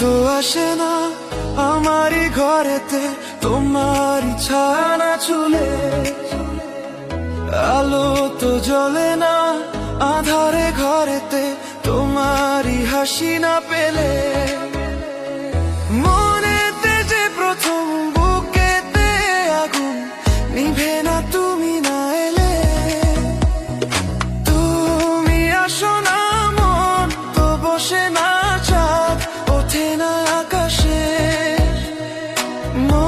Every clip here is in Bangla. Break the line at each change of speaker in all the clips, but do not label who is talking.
তো আসে না আমারই ঘরেতে, তোমার ছানা চুলে। আলো তো জ্বলে না আধারে ঘরেতে তোমারই হাসি না পেলে। মন more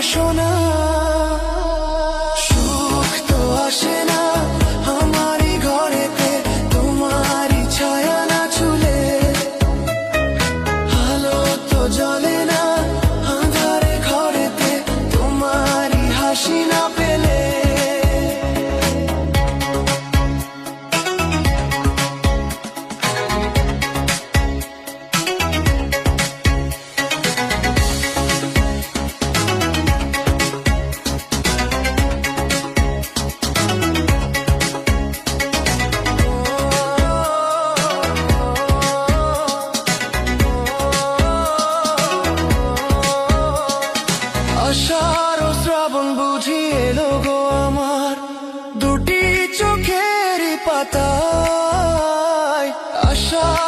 বাসনা পাতায় আশা